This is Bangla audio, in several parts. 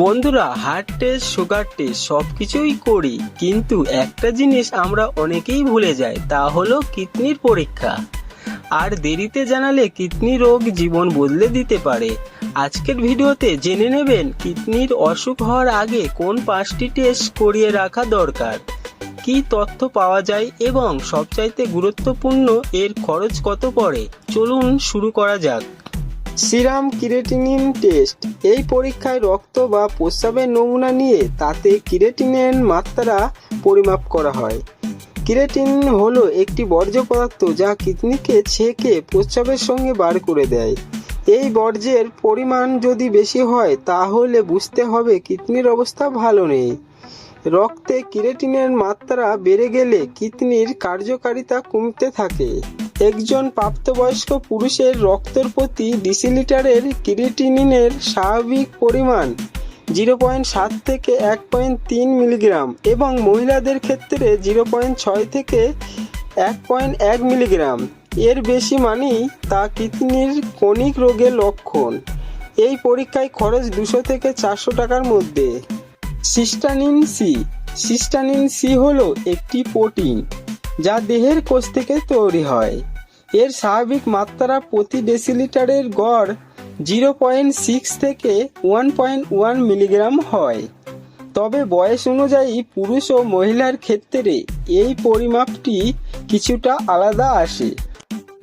বন্ধুরা হার্ট টেস্ট সুগার টেস্ট সব কিছুই করি, কিন্তু একটা জিনিস আমরা অনেকেই ভুলে যাই, তা হলো কিডনির পরীক্ষা। আর দেরিতে জানালে কিডনি রোগ জীবন বদলে দিতে পারে। আজকের ভিডিওতে জেনে নেবেন কিডনির অসুখ হওয়ার আগে কোন পাঁচটি টেস্ট করিয়ে রাখা দরকার, কি তথ্য পাওয়া যায় এবং সবচাইতে গুরুত্বপূর্ণ এর খরচ কত পড়ে। চলুন শুরু করা যাক। Serum creatinine test. এই পরীক্ষায় রক্ত বা প্রস্রাবের নমুনা নিয়ে তাতে ক্রিয়েটিনের মাত্রা পরিমাপ করা হয়। ক্রিয়েটিন হলো একটি বর্জ্য পদার্থ যা কিডনিকে ছেঁকে প্রস্রাবের সঙ্গে বার করে দেয়। এই বর্জ্যের পরিমাণ যদি বেশি হয়, তাহলে বুঝতে হবে কিডনির অবস্থা ভালো নেই। রক্তে ক্রিয়েটিনের মাত্রা বেড়ে গেলে কিডনির কার্যকারিতা কমতে থাকে। একজন প্রাপ্তবয়স্ক পুরুষের রক্তের প্রতি ডিসিলিটারের ক্রিয়েটিনিনের স্বাভাবিক পরিমাণ জিরো পয়েন্ট সাত থেকে এক পয়েন্ট তিন মিলিগ্রাম এবং মহিলাদের ক্ষেত্রে জিরো পয়েন্ট ছয় থেকে এক পয়েন্ট এক মিলিগ্রাম। এর বেশি মানেই তা কিডনির কনিক রোগের লক্ষণ। এই পরীক্ষায় খরচ দুশো থেকে চারশো টাকার মধ্যে। সিস্টানিন সি সিস্টানিন সি হলো একটি প্রোটিন যা দেহের কোষ থেকে তৈরি হয়। এর স্বাভাবিক মাত্রা প্রতি ডেসিলিটারের গড় জিরো পয়েন্ট সিক্স থেকে ওয়ান পয়েন্ট ওয়ান মিলিগ্রাম হয়। তবে বয়স অনুযায়ী পুরুষ ও মহিলার ক্ষেত্রে এই পরিমাপটি কিছুটা আলাদা আসে।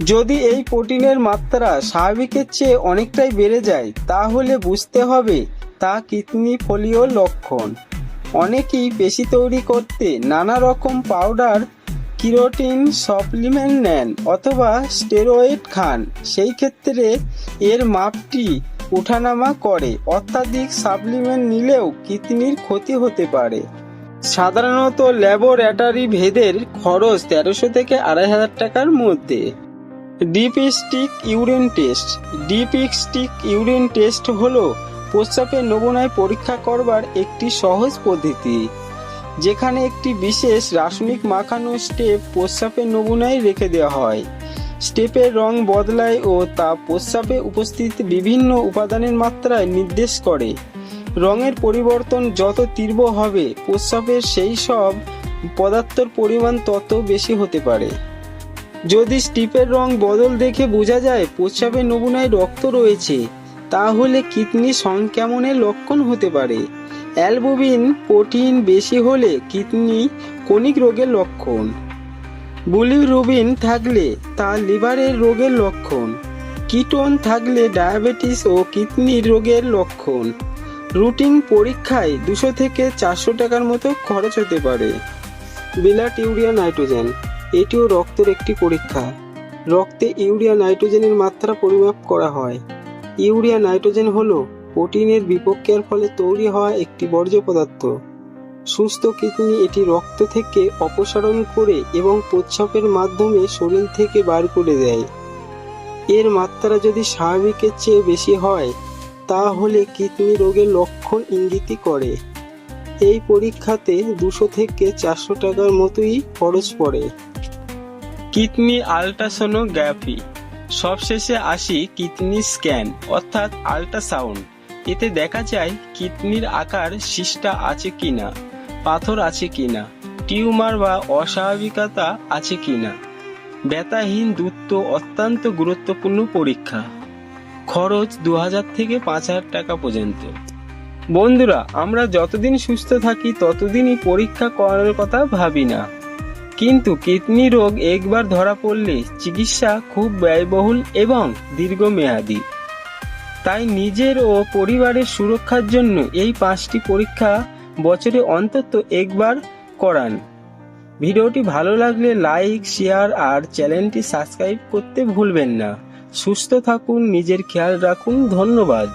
যদি এই প্রোটিনের মাত্রা স্বাভাবিকের চেয়ে অনেকটাই বেড়ে যায়, তাহলে বুঝতে হবে তা কিডনি ফলিও লক্ষণ। অনেকেই পেশি তৈরি করতে নানা রকম পাউডার কিরোটিন সাপ্লিমেন্ট নেন অথবা স্টেরয়েড খান। সেই ক্ষেত্রে এর মাপটি ওঠানামা করে। অত্যাধিক সাপ্লিমেন্ট নিলেও কিডনির ক্ষতি হতে পারে। সাধারণত ল্যাবরেটরি ভেদের খরচ তেরোশো থেকে আড়াই হাজার টাকার মধ্যে। Dip stick urine test dip stick urine test হলো প্রস্রাবের নমুনায় পরীক্ষা করবার একটি সহজ পদ্ধতি। যেখানে একটি বিশেষ রাসায়নিক মাখানো স্টেপ প্রস্রাবের নমুনায় রেখে দেওয়া হয়। স্টেপের রং বদলায় ও তা প্রস্রাবে উপস্থিত বিভিন্ন উপাদানের মাত্রায় নির্দেশ করে। রঙের পরিবর্তন যত তীব্র হবে, প্রস্রাবের সেই সব পদার্থর পরিমাণ তত বেশি হতে পারে। যদি স্টিপের রং বদল দেখে বোঝা যায় প্রস্রাবের নমুনায় রক্ত রয়েছে, তাহলে কিডনি সংক্রমণের লক্ষণ হতে পারে। অ্যালবুমিন প্রোটিন বেশি হলে কিডনি কনিক রোগের লক্ষণ। বুলিরুবিন থাকলে তা লিভারের রোগের লক্ষণ। কিটোন থাকলে ডায়াবেটিস ও কিডনির রোগের লক্ষণ। রুটিন পরীক্ষায় দুশো থেকে চারশো টাকার মতো খরচ হতে পারে। বিলাট ইউরিয়া নাইট্রোজেন, এটিও রক্তের একটি পরীক্ষা। রক্তে ইউরিয়া নাইট্রোজেনের মাত্রা পরিমাপ করা হয়। ইউরিয়া নাইট্রোজেন হলো প্রোটিনের বিপক্ষের ফলে তৈরি হওয়া একটি বর্জ্য পদার্থ। সুস্থ কিডনি এটি রক্ত থেকে অপসারণ করে এবং প্রস্রাবের মাধ্যমে শরীর থেকে বার করে দেয়। এর মাত্রা যদি স্বাভাবিকের চেয়ে বেশি হয়, তাহলে কিডনি রোগের লক্ষণ ইঙ্গিতই করে। এই পরীক্ষাতে দুশো থেকে চারশো টাকার মতোই খরচ পড়ে। Kidney ultrasonography. সবশেষে আসি কিডনি স্ক্যান, অর্থাৎ আল্ট্রাসাউন্ড। এতে দেখা যায় কিডনির আকার শিষ্টা আছে কিনা, পাথর আছে কিনা, টিউমার বা অস্বাভাবিকতা আছে কিনা। ব্যথাহীন দ্রুত অত্যন্ত গুরুত্বপূর্ণ পরীক্ষা। খরচ দু হাজার থেকে পাঁচ হাজার টাকা পর্যন্ত। বন্ধুরা, আমরা যতদিন সুস্থ থাকি, ততদিনই পরীক্ষা করার কথা ভাবি না। কিন্তু কিডনি রোগ একবার ধরা পড়লে চিকিৎসা খুব ব্যয়বহুল এবং দীর্ঘমেয়াদী। তাই নিজের ও পরিবারের সুরক্ষার জন্য এই পাঁচটি পরীক্ষা বছরে অন্তত একবার করান। ভিডিওটি ভালো লাগলে লাইক, শেয়ার আর চ্যানেলটি সাবস্ক্রাইব করতে ভুলবেন না। সুস্থ থাকুন, নিজের খেয়াল রাখুন। ধন্যবাদ।